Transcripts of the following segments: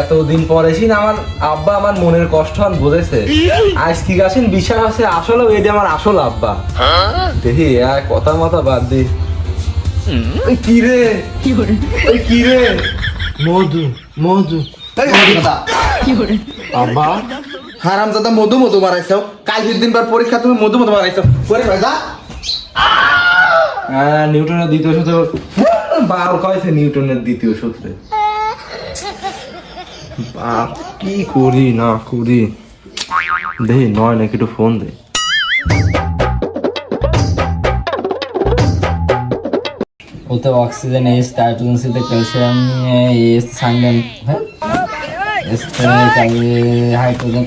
এতদিন পরে এসিন আমার আব্বা আমার মনের কষ্ট আন বুঝেছে। আজ কি গেছেন বিশ্বাস আছে আসলে এটা আমার আসল আব্বা। দেখি আর কথা মতো বাদ দি। কি রে? কি রে? মধু মধু। আব্বা? হারাম দাদা মধু মধু মারাইছো কাল দিন পর পরীক্ষা তুমি মধু মধু মারাইছো করে ভাই নিউটনের দ্বিতীয় সূত্র। বার কয়েছে নিউটনের দ্বিতীয় সূত্রে? বাপ কি করি না করি? দে নয় নাকি একটু ফোন দে। ওতে অক্সিজেন এস নাইট্রোজেন ক্যালসিয়াম এস সাংগন এস হাইড্রোজেন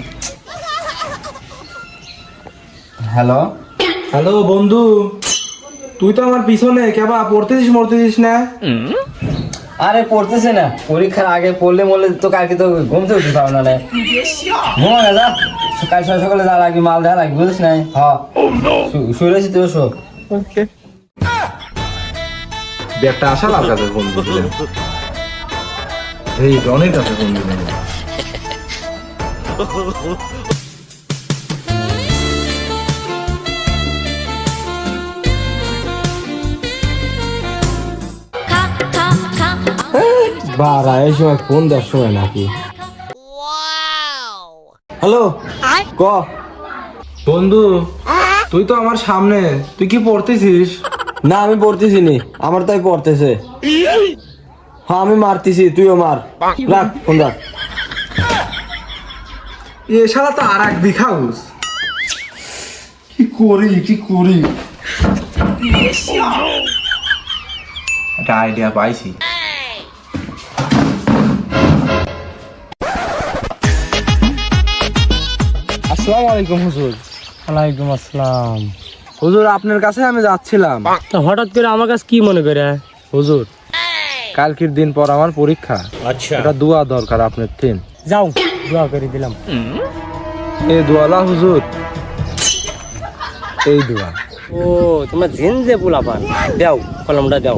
হ্যালো হ্যালো বন্ধু। তুই তো আমার পিছনে কেবা পড়তে দিস পড়তেছিস মরতেছিস না? আরে পড়তেছে না পরীক্ষার আগে পড়লে মরলে তো কালকে তো ঘুম থেকে উঠতে পারো না। ঘুমা না যা কাল সকাল সকালে যা লাগবে মাল দেওয়া লাগবে বুঝিস না হ্যাঁ শুয়ে রয়েছি তুই শো। একটা আশা লাভ কাছে ফোন দিলেন এই অনেক কাছে ফোন দিলেন বারা এই সময় ফোন দেওয়ার সময় নাকি? হ্যালো? ক? বন্ধু তুই তো আমার সামনে তুই কি পড়তেছিস? না আমি পড়তেছি নি আমার তাই পড়তেছে। হ্যাঁ আমি মারতেছি তুইও মার। রাখ ফোন রাখ। এ শালা তো আর এক বিখাউস কি করি কি করি? একটা আইডিয়া পাইছি। আসসালামু আলাইকুম হুজুর। ওয়ালাইকুম আসসালাম। হুজুর আপনার কাছে আমি যাচ্ছিলাম। তা হঠাৎ করে আমার কাছে কি মনে করে? হুজুর কালকের দিন পর আমার পরীক্ষা। আচ্ছা। এটা দোয়া দরকার আপনার থিন যাও দোয়া করে দিলাম। এ দোয়ালা হুজুর। এই দোয়া। ও তোমার জিন যে পোলাপান দাও কলমটা দাও।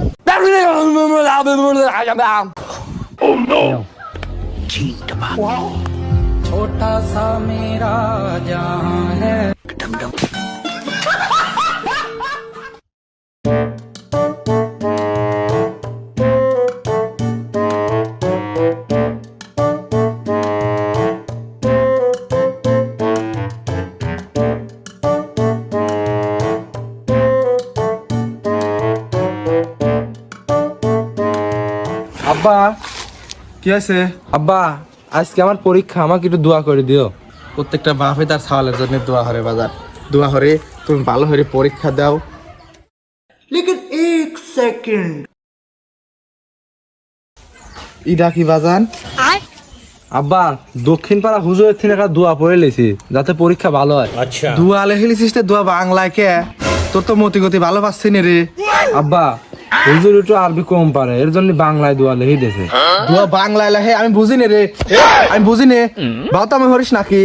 আব্বা কি আছে আব্বা আজকে আমার পরীক্ষা আমাকে একটু দোয়া করে দিও। প্রত্যেকটা বাপে তার ছাওয়ালের জন্য দোয়া হরে বাজার। দোয়া হরে তুমি ভালো হরে পরীক্ষা দাও। লেকিন এক সেকেন্ড। ইডা কি বাজান? আব্বা দক্ষিণ পাড়া হুজুরের থেকে একটা দোয়া পড়ে লেছি যাতে পরীক্ষা ভালো হয়। দোয়া লেখিলিছিস তে দোয়া বাংলায় কে? তোর তো মতি গতি ভালো পাচ্ছি রে। আব্বা হুজুর একটু আরবি কম পারে এর জন্য বাংলায় দোয়া লেহি দিয়েছে দোয়া বাংলায় লেহে আমি বুঝিনি রে। আমি বুঝিনি। বাবা তো আমি হরিস নাকি?